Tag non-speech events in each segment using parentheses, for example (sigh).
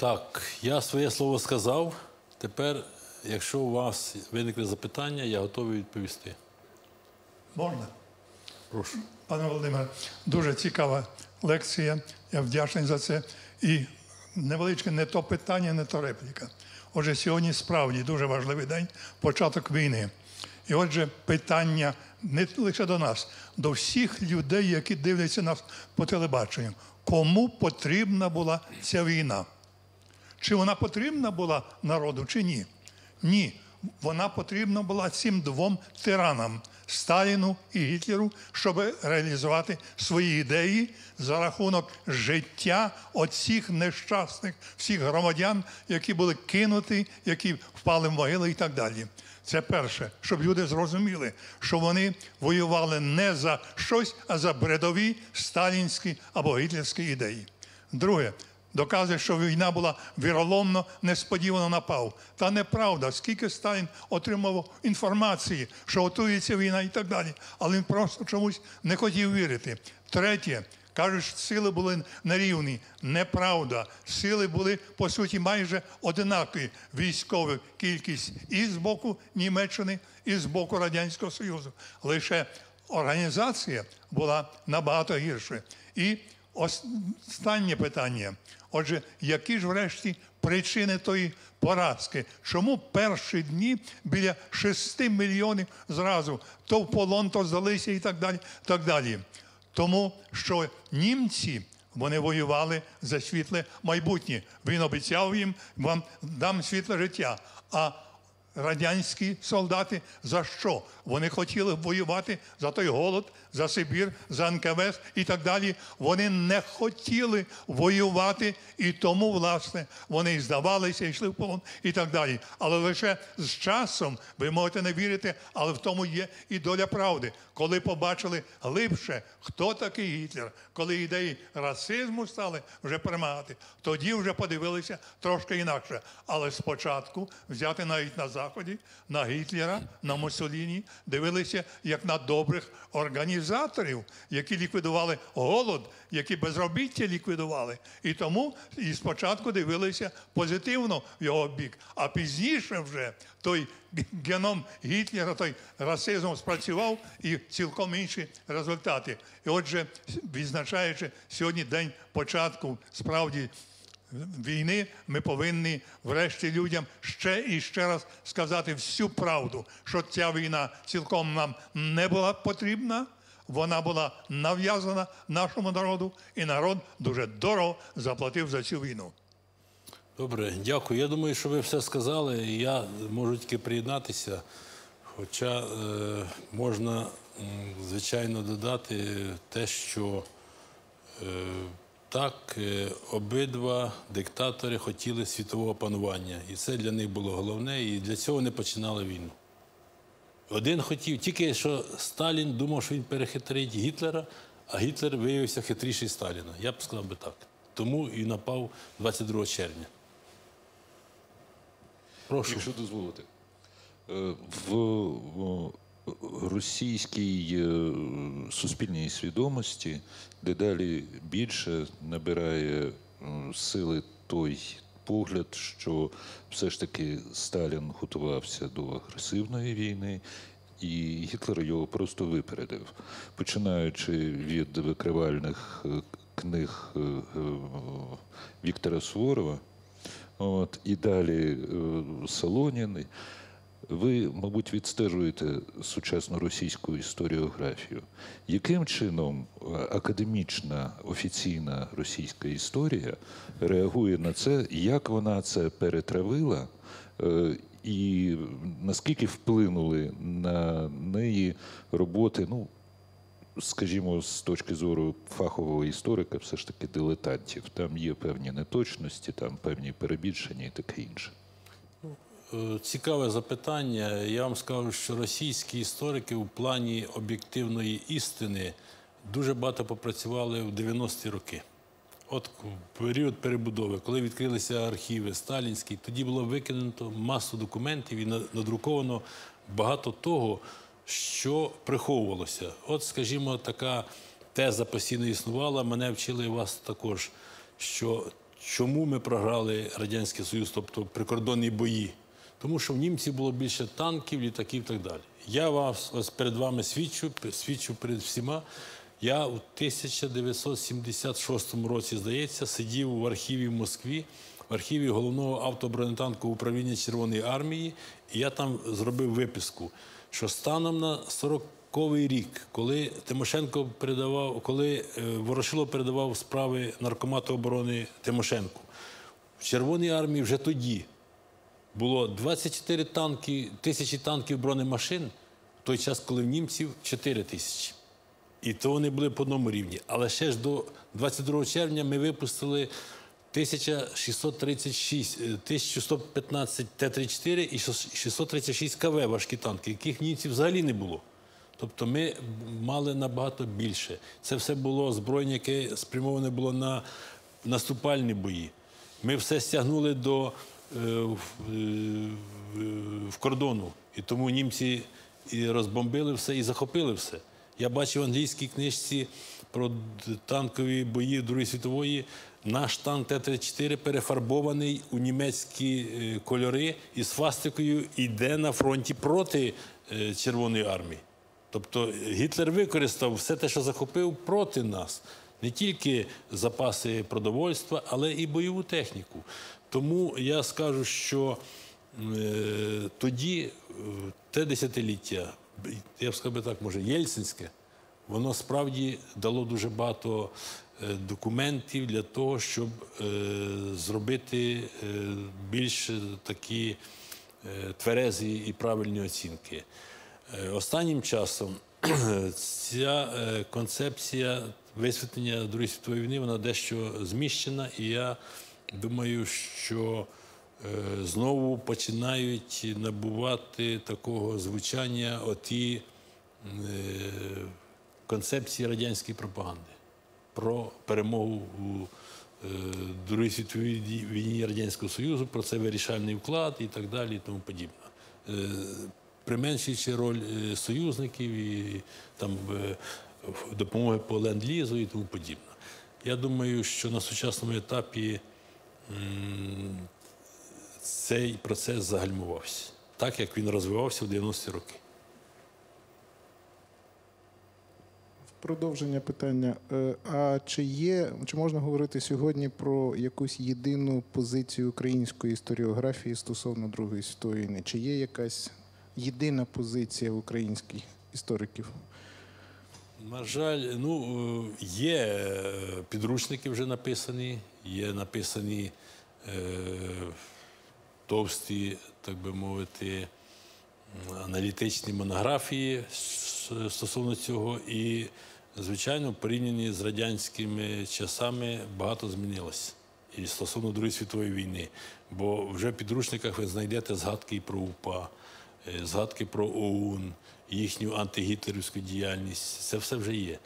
Так, я своє слово сказав. Тепер, якщо у вас виникли запитання, я готовий відповісти. Можна? Прошу. Пане Володимире, дуже цікава лекція. Я вдячний за це. І невеличке не то питання, не то репліка. Отже, сьогодні справді дуже важливий день, початок війни. І отже, питання не лише до нас, до всіх людей, які дивляться нас по телебаченню. Кому потрібна була ця війна? Чи вона потрібна була народу, чи ні? Ні. Вона потрібна була цим двом тиранам Сталіну і Гітлеру, щоб реалізувати свої ідеї за рахунок життя оцих нещасних всіх громадян, які були кинуті, які впали в могили і так далі. Це перше, щоб люди зрозуміли, що вони воювали не за щось, а за бредові сталінські або гітлерські ідеї. Друге, доказує, що війна була віроломно, несподівано напав. Та неправда, скільки Сталін отримав інформації, що готується війна і так далі. Але він просто чомусь не хотів вірити. Третє. Кажуть, сили були на рівні. Неправда. Сили були, по суті, майже одинакові військові кількість і з боку Німеччини, і з боку Радянського Союзу. Лише організація була набагато гірша. І останнє питання. Отже, які ж врешті причини тої поразки? Чому перші дні біля 6 мільйонів зразу то в полон, то здалися і так далі. так далі? Тому що німці вони воювали за світле майбутнє. Він обіцяв їм, вам дам світле життя. А радянські солдати за що? Вони хотіли воювати за той голод, за Сибір, за НКВС і так далі. Вони не хотіли воювати, і тому, власне, вони і здавалися, йшли в полон і так далі. Але лише з часом, ви можете не вірити, але в тому є і доля правди. Коли побачили глибше, хто такий Гітлер, коли ідеї расизму стали вже перемагати, тоді вже подивилися трошки інакше. Але спочатку взяти навіть на Заході, на Гітлера, на Муссоліні, дивилися як на добрих організаторів, які ліквідували голод, які безробіття ліквідували. І тому і спочатку дивилися позитивно в його бік, а пізніше вже той геном Гітлера, той расизм спрацював і цілком інші результати. І отже, відзначаючи сьогодні день початку справді війни, ми повинні врешті людям ще і ще раз сказати всю правду, що ця війна цілком нам не була потрібна. Вона була нав'язана нашому народу, і народ дуже дорого заплатив за цю війну. Добре, дякую. Я думаю, що ви все сказали. Я можу тільки приєднатися. Хоча е, можна, звичайно, додати те, що е, так, е, обидва диктатори хотіли світового панування. І це для них було головне, і для цього вони починали війну. Один хотів, тільки що Сталін думав, що він перехитрить Гітлера, а Гітлер виявився хитріший Сталіна. Я б сказав би так. Тому і напав 22 червня. Прошу. Якщо дозволите, Е, в російській е, суспільній свідомості дедалі більше набирає е, сили той погляд, що все ж таки Сталін готувався до агресивної війни. І Гітлер його просто випередив, починаючи від викривальних е, книг Віктора Суворова, От, і далі Солонін. Ви, мабуть, відстежуєте сучасну російську історіографію. Яким чином е, академічна офіційна російська історія реагує на це, як вона це перетравила, е, і наскільки вплинули на неї роботи, ну, скажімо, з точки зору фахового історика, все ж таки дилетантів. Там є певні неточності, там певні перебільшення і таке інше. Е, Цікаве запитання. Я вам скажу, що російські історики у плані об'єктивної істини дуже багато попрацювали в 90-ті роки. От в період перебудови, коли відкрилися архіви сталінські, тоді було викинуто масу документів і на- надруковано багато того, що приховувалося. От, скажімо, така теза постійно існувала. Мене вчили вас також, що чому ми програли Радянський Союз, тобто прикордонні бої? Тому що в німців було більше танків, літаків і так далі. Я вас ось перед вами свідчу, свідчу перед всіма. Я у 1976 році, здається, сидів в архіві в Москві, в архіві головного автобронетанкового управління Червоної армії, і я там зробив виписку, що станом на 40-й рік, коли Тимошенко передавав, коли е, Ворошилов передавав справи наркомату оборони Тимошенку, в Червоній армії вже тоді було 24 танки, тисячі танків бронемашин, в той час, коли в німців 4 тисячі. І то вони були по одному рівні. Але ще ж до 22 червня ми випустили 1636, е, 1115 Т-34 і 636 КВ важкі танки, яких німців взагалі не було. Тобто ми мали набагато більше. Це все було озброєння, яке спрямоване було на наступальні бої. Ми все стягнули до в, е, в- кордону. І тому німці і розбомбили все і захопили все. Я бачив в англійській книжці про танкові бої Другої світової. Наш танк Т-34 перефарбований у німецькі е, кольори із свастикою йде на фронті проти е, Червоної армії. Тобто Гітлер використав все те, що захопив, проти нас. Не тільки запаси продовольства, але і бойову техніку. Тому я скажу, що е, тоді, е, те десятиліття, я б сказав так, може, єльцинське, воно справді дало дуже багато е, документів для того, щоб зробити більш такі тверезі і правильні оцінки. Останнім часом (clears throat) ця концепція висвітлення Другої світової війни вона дещо зміщена, і я думаю, що е, знову починають набувати такого звучання оті е, концепції радянської пропаганди про перемогу у е, Другій світовій війні Радянського Союзу, про це вирішальний вклад і так далі, і тому подібне. Е, Применшуючи роль е, союзників і там е, допомоги по ленд-лізу і тому подібне. Я думаю, що на сучасному етапі цей процес загальмувався, так як він розвивався в 90-ті роки. Продовження питання. Е, А чи є, чи можна говорити сьогодні про якусь єдину позицію української історіографії стосовно Другої світової війни? Чи є якась єдина позиція українських істориків? На жаль, ну є е, підручники вже написані, є написані е, товсті, так би мовити, аналітичні монографії стосовно цього. І, звичайно, в порівнянні з радянськими часами багато змінилося. І стосовно Другої світової війни. Бо вже в підручниках ви знайдете згадки і про УПА, згадки про ОУН, їхню антигітлерівську діяльність. Це все вже є.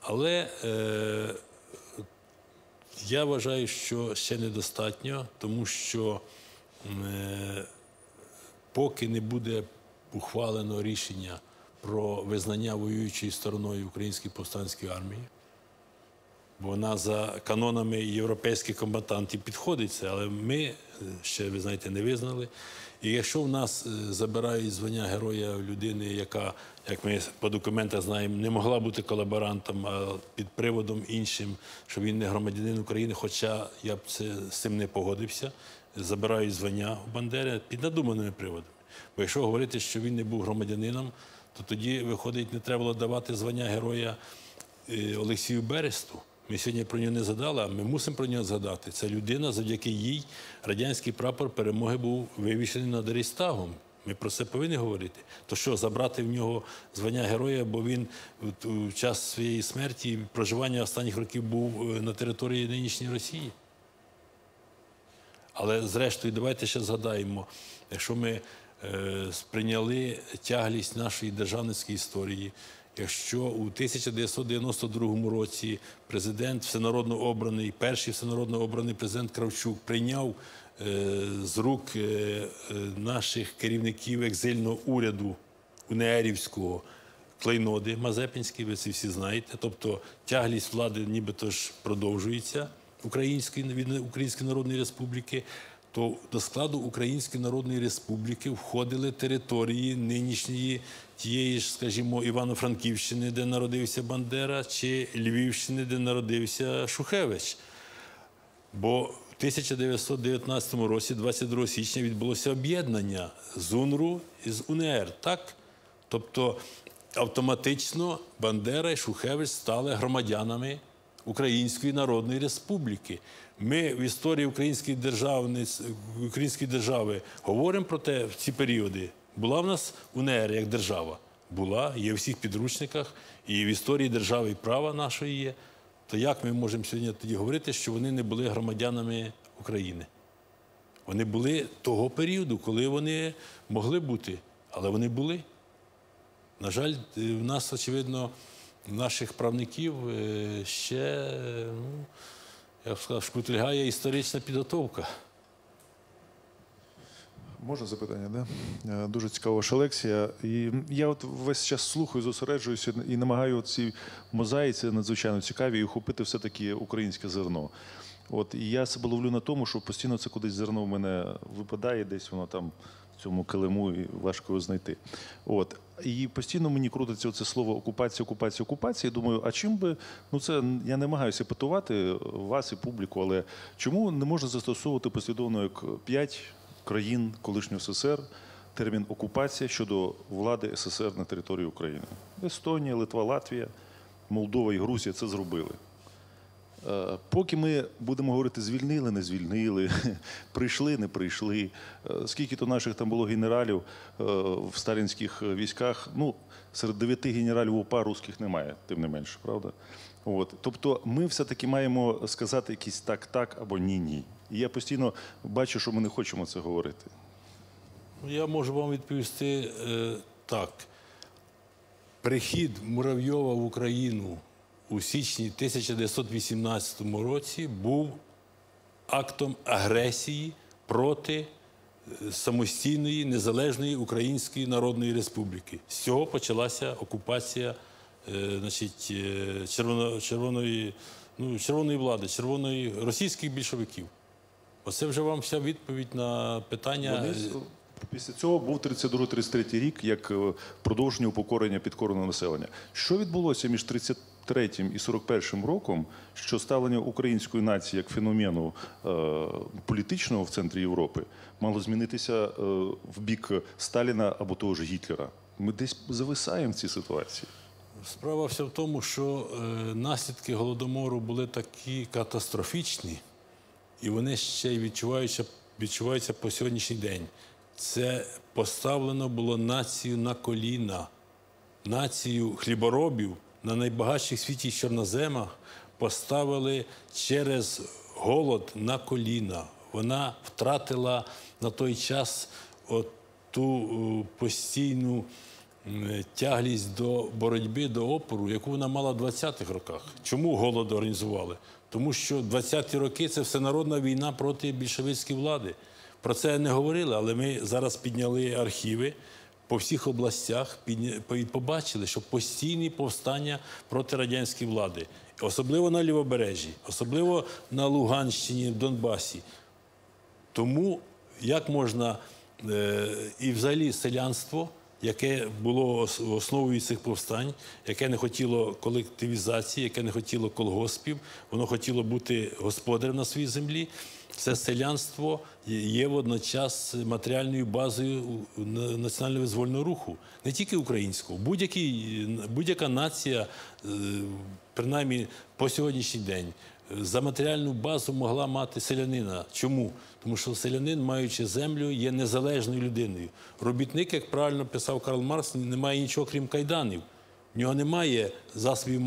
Але е, я вважаю, що ще недостатньо, тому що е, поки не буде ухвалено рішення про визнання воюючою стороною Української повстанської армії, вона за канонами європейських комбатантів підходить це, але ми е, ще, ви знаєте, не визнали. І якщо в нас е, забирають звання героя людини, яка, як ми по документах знаємо, не могла бути колаборантом, а під приводом іншим, що він не громадянин України, хоча я б це, з цим не погодився, забирають звання у Бандери під надуманими приводами. Бо якщо говорити, що він не був громадянином, то тоді, виходить, не треба було давати звання героя е, Олексію Бересту. Ми сьогодні про нього не згадали, а ми мусимо про нього згадати. Це людина, завдяки їй радянський прапор перемоги був вивішений над Рейстагом. Ми про це повинні говорити. То що, забрати в нього звання героя, бо він в- час своєї смерті проживання останніх років був е, на території нинішньої Росії? Але зрештою, давайте ще згадаємо, якщо ми е, сприйняли тяглість нашої державницької історії, якщо у 1992 році президент всенародно обраний, перший всенародно обраний президент Кравчук прийняв е, з рук е, е, наших керівників екзильного уряду Унеерівського клейноди Мазепинські, ви це всі знаєте. Тобто тяглість влади нібито ж продовжується. Української від Української Народної Республіки, то до складу Української Народної Республіки входили території нинішньої тієї ж, скажімо, Івано-Франківщини, де народився Бандера, чи Львівщини, де народився Шухевич. Бо в 1919 році, 22 січня, відбулося об'єднання ЗУНРу із УНР. Так? Тобто автоматично Бандера і Шухевич стали громадянами Української Народної Республіки. Ми в історії української держави, української держави говоримо про те в ці періоди. Була в нас УНР як держава? Була, є у всіх підручниках, і в історії держави і права нашої є. То як ми можемо сьогодні тоді говорити, що вони не були громадянами України? Вони були того періоду, коли вони могли бути, але вони були. На жаль, е, в нас, очевидно, наших правників е, ще, ну, я б сказав, шкутильгає історична підготовка. Можна запитання, да? Е, Дуже цікава ваша лекція. І я от весь час слухаю, зосереджуюся і намагаю ці мозаїці надзвичайно цікаві і ухопити все-таки українське зерно. От і я себе ловлю на тому, що постійно це кудись зерно в мене випадає, десь воно там в цьому килиму і важко його знайти. От і постійно мені крутиться оце слово окупація, окупація, окупація. І думаю, а чим би ну це я намагаюся петувати вас і публіку, але чому не можна застосовувати послідовно як п'ять країн колишнього СССР термін окупація щодо влади СССР на території України? Естонія, Литва, Латвія, Молдова і Грузія це зробили. Е, Поки ми будемо говорити звільнили, не звільнили, (laughs) прийшли, не прийшли. е, Скільки то наших там було генералів е, в сталінських військах? Ну, серед дев'яти генералів УПА русських немає, тим не менше, правда? От. Тобто ми все-таки маємо сказати якісь так-так або ні-ні. І я постійно бачу, що ми не хочемо це говорити. Я можу вам відповісти е, так. Прихід Муравйова в Україну у січні 1918 році був актом агресії проти е, самостійної незалежної Української Народної Республіки. З цього почалася окупація е, значить, е, червоно, червоної, ну, червоної влади, червоної російських більшовиків. Оце вже вам вся відповідь на питання. Вони після цього був 32-33 рік як е, продовження упокорення підкореного населення. Що відбулося між 33 і 41 роком, що ставлення української нації як феномену е, політичного в центрі Європи мало змінитися е, в бік Сталіна або того ж Гітлера? Ми десь зависаємо в цій ситуації. Справа вся в тому, що е, наслідки голодомору були такі катастрофічні, і вони ще й відчуваються, відчуваються по сьогоднішній день. Це поставлено було націю на коліна, націю хліборобів на найбагатших світі чорноземах поставили через голод на коліна. Вона втратила на той час от ту е, постійну тяглість до боротьби, до опору, яку вона мала в 20-х роках. Чому голод організували? Тому що 20-ті роки це всенародна війна проти більшовицької влади. Про це не говорили, але ми зараз підняли архіви по всіх областях і побачили, що постійні повстання проти радянської влади, особливо на лівобережжі, особливо на Луганщині, в Донбасі. Тому як можна е, і взагалі селянство, яке було основою цих повстань, яке не хотіло колективізації, яке не хотіло колгоспів, воно хотіло бути господарем на своїй землі. Це селянство є- водночас матеріальною базою у- у на- національно-визвольного руху, не тільки українського, будь-яка нація, е, принаймні по сьогоднішній день, за матеріальну базу могла мати селянина. Чому? Тому що селянин, маючи землю, є незалежною людиною. Робітник, як правильно писав Карл Маркс, не має нічого крім кайданів. В нього немає засобів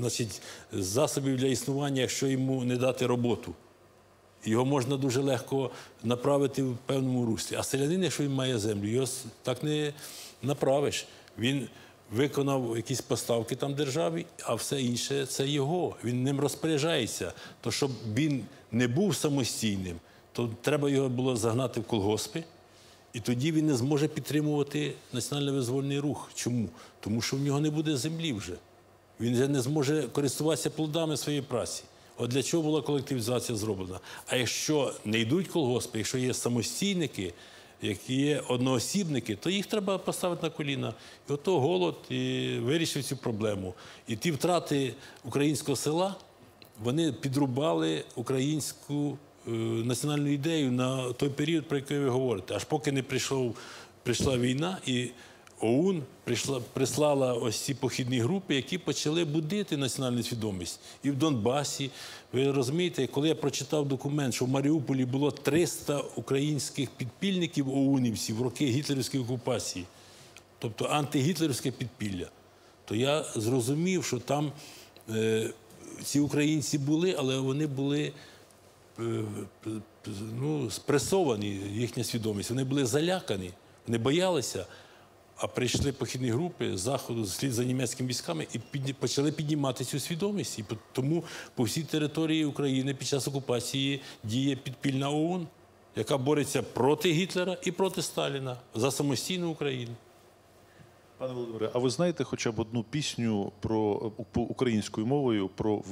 значить, засобів для існування, якщо йому не дати роботу. Його можна дуже легко направити в певному руслі. А селянин, якщо він має землю, його так не направиш. Він виконав якісь поставки там державі, а все інше це його. Він ним розпоряджається. То щоб він не був самостійним, то треба його було загнати в колгоспи. І тоді він не зможе підтримувати національно-визвольний рух. Чому? Тому що в нього не буде землі вже. Він вже не зможе користуватися плодами своєї праці. От для чого була колективізація зроблена? А якщо не йдуть колгоспи, якщо є самостійники, які є одноосібники, то їх треба поставити на коліна. І ото голод і вирішив цю проблему. І ті втрати українського села вони підрубали українську е, національну ідею на той період, про який ви говорите. Аж поки не прийшов, прийшла війна, і ОУН прислала ось ці похідні групи, які почали будити національну свідомість. І в Донбасі, ви розумієте, коли я прочитав документ, що в Маріуполі було 300 українських підпільників ОУНівців в роки гітлерівської окупації, тобто антигітлерівське підпілля, то я зрозумів, що там е, ці українці були, але вони були е, ну, спресовані, їхня свідомість. Вони були залякані, вони боялися. А прийшли похідні групи з заходу, слід за німецькими військами, і підні- почали піднімати цю свідомість. І тому по всій території України під час окупації діє підпільна ООН, яка бореться проти Гітлера і проти Сталіна за самостійну Україну. Пане Володимире, а ви знаєте хоча б одну пісню про українською мовою про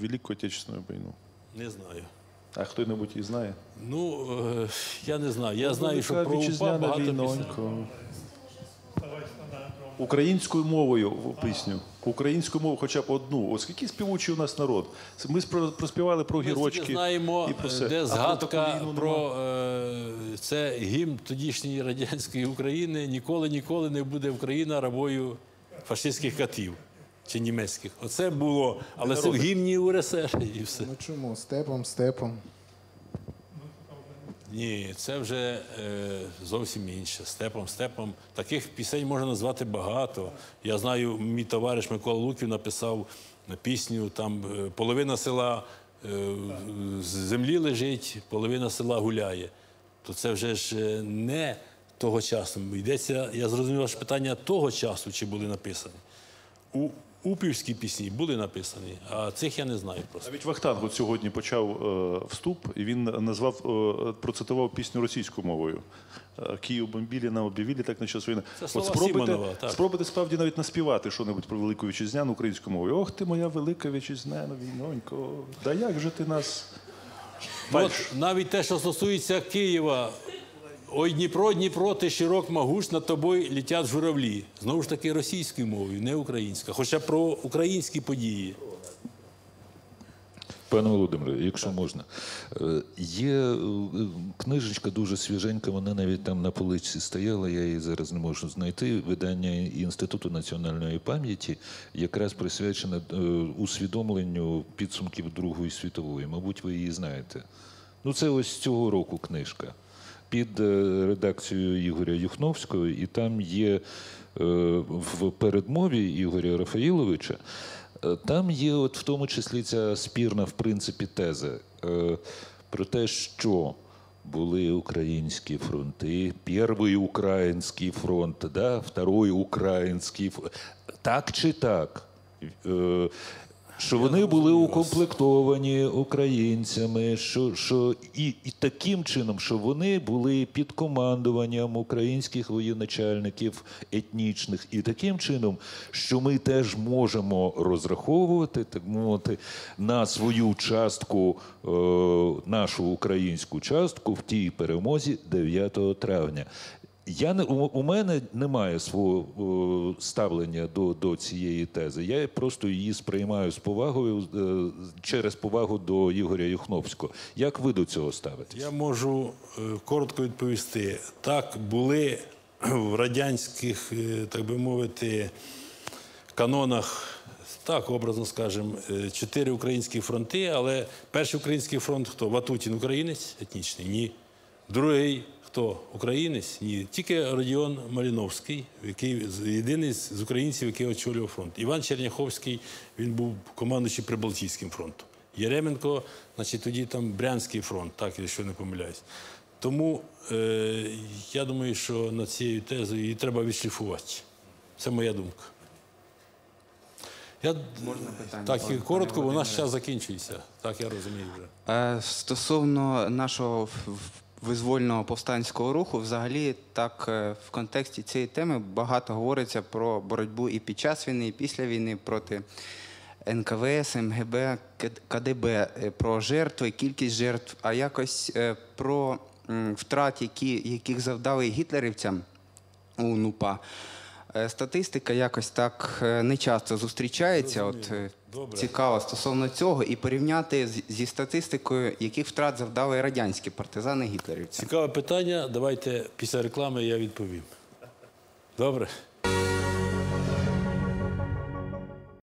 Велику Отечественну війну? Не знаю. А хто-небудь її знає? Ну, е, я не знаю. Я знаю, що про УПА багато пісень. Українською мовою в- пісню. Українською мовою хоча б одну. Ось який співучий у нас народ. Ми проспівали про Ми знаємо, і про е, все. де згадка про е, це гімн тодішньої радянської України. Ніколи, ніколи не буде Україна рабою фашистських катів чи німецьких. Оце було, але це в гімні УРСР і все. Ну чому? Степом, степом. Ні, це вже е, зовсім інше. Степом, степом. Таких пісень можна назвати багато. Я знаю, мій товариш Микола Луків написав пісню, там е, половина села е, з землі лежить, половина села гуляє. То це вже ж е, не того часу. Йдеться, я зрозумів ваше питання того часу, чи були написані. У Упівські пісні були написані, а цих я не знаю просто. Навіть Вахтанг от сьогодні почав е, вступ, і він назвав, е, процитував пісню російською мовою. Е, Київ бомбілі, нам об'явили, так на час війни. Це слова спробуйте, Сімонова, так. спробуйте справді навіть наспівати що-небудь про велику вітчизняну українською мовою. Ох ти моя велика вітчизняна війнонько, да як же ти нас. Ну, От навіть те, що стосується Києва. Ой, Дніпро, Дніпро, ти широк могуч, над тобою літять журавлі. Знову ж таки, російською мовою, не українською. Хоча про українські події. Пане Володимире, якщо можна, Е, є е, книжечка дуже свіженька, вона навіть там на поличці стояла, я її зараз не можу знайти. Видання Інституту національної пам'яті якраз присвячене е, усвідомленню підсумків Другої світової. Мабуть, ви її знаєте. Ну, це ось цього року книжка під е, редакцією Ігоря Юхновського, і там є е, в передмові Ігоря Рафаїловича. Е, Там є, от в тому числі, ця спірна, в принципі, теза про те, що були українські фронти, перший український фронт, да, второй український фронт. Так чи так? Що вони були укомплектовані українцями, що, що і, і таким чином, що вони були під командуванням українських воєначальників етнічних, і таким чином, що ми теж можемо розраховувати, так мовити, на свою частку, е, нашу українську частку в тій перемозі 9 травня. Я не у, у мене немає свого о, ставлення до, до цієї тези. Я просто її сприймаю з повагою е, через повагу до Ігоря Юхновського. Як ви до цього ставитесь? Я можу е, коротко відповісти. Так, були в радянських, е, так би мовити, канонах, так, образно скажемо, е, чотири українські фронти, але перший український фронт хто? Ватутін українець етнічний? Ні. Другий хто? Українець? Ні. Тільки Родіон Маліновський, який єдиний з українців, який очолював фронт. Іван Черняховський, він був командуючий Прибалтійським фронтом. Єременко, значить, тоді там Брянський фронт, так, якщо не помиляюсь. Тому е, я думаю, що над цією тезою її треба відшліфувати. Це моя думка. Я, Можна питання, так, і коротко, бо у нас час закінчується. Так, я розумію вже. Е, Стосовно нашого визвольного повстанського руху, взагалі, так е, в контексті цієї теми багато говориться про боротьбу і під час війни, і після війни проти НКВС, МГБ, КДБ е, про жертви, кількість жертв, а якось е, про втрат, які, яких завдали гітлерівцям у НУПА. Статистика якось так не часто зустрічається. От Добре. цікаво стосовно цього, і порівняти з- зі статистикою, яких втрат завдали радянські партизани гітлерівці. Цікаве питання. Давайте після реклами я відповім. Добре?